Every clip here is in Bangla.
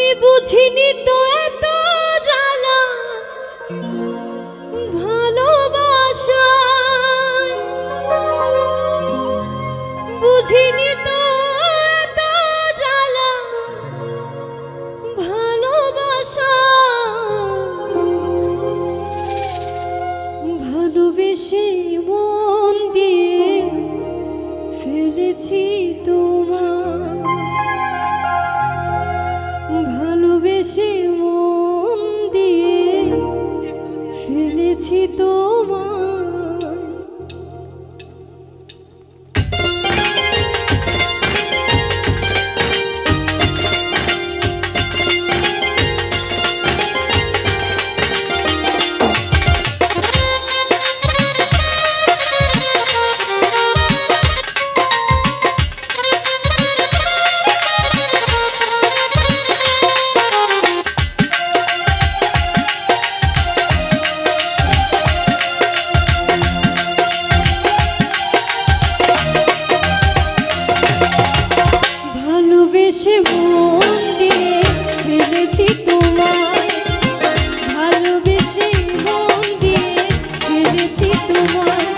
আমি বুঝিনি তো এত জ্বালা। ভালোবাসা। বুঝিনি তো এত জ্বালা। ভালোবাসা। ভালোবেসে মন দিয়ে ফেলেছি তোমার দেশে মন দিয়ে ফেলেছি তো te perdoar. Tipo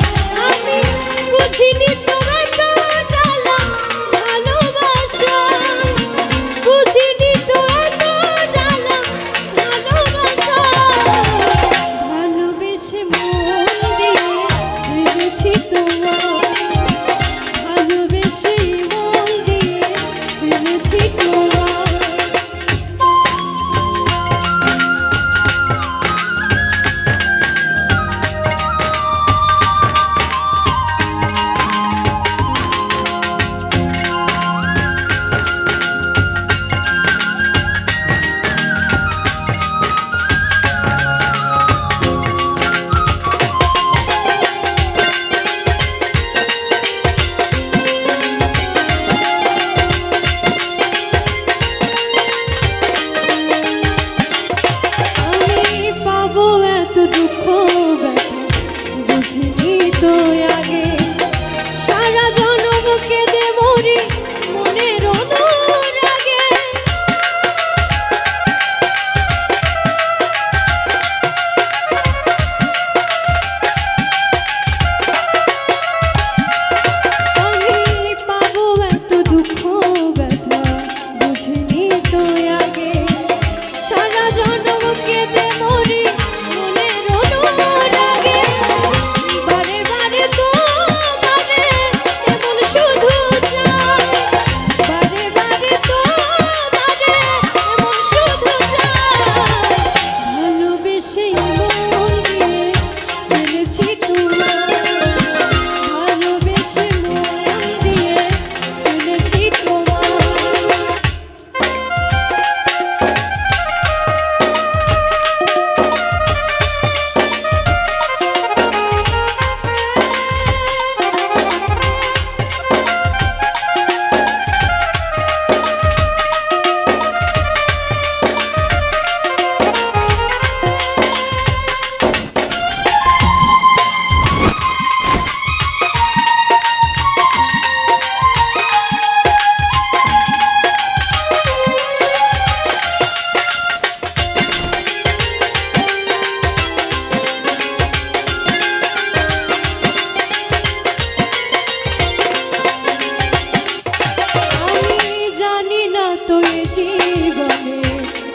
জীবনে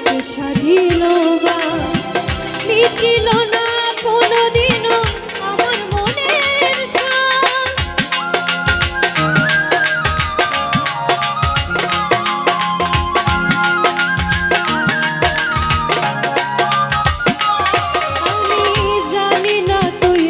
পেশা দিল বা না কোনোদিনও আমার মনের আমি জানি না তুই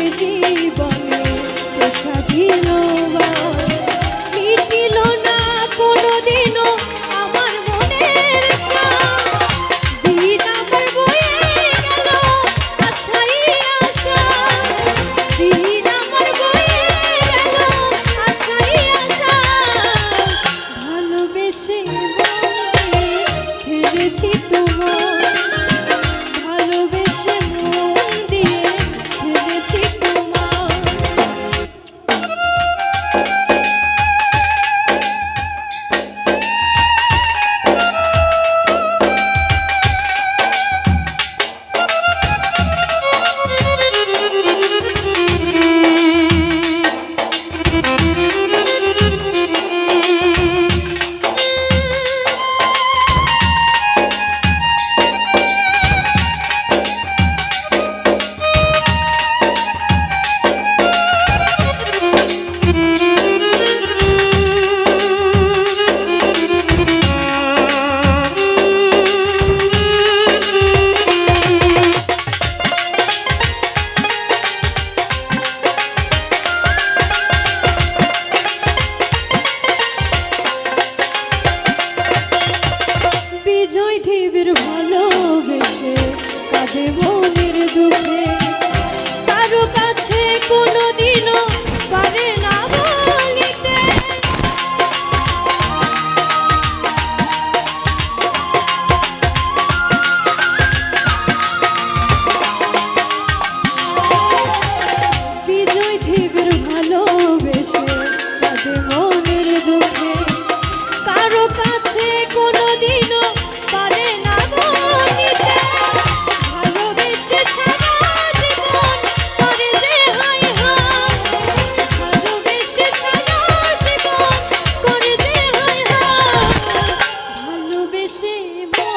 Chegou. যে মন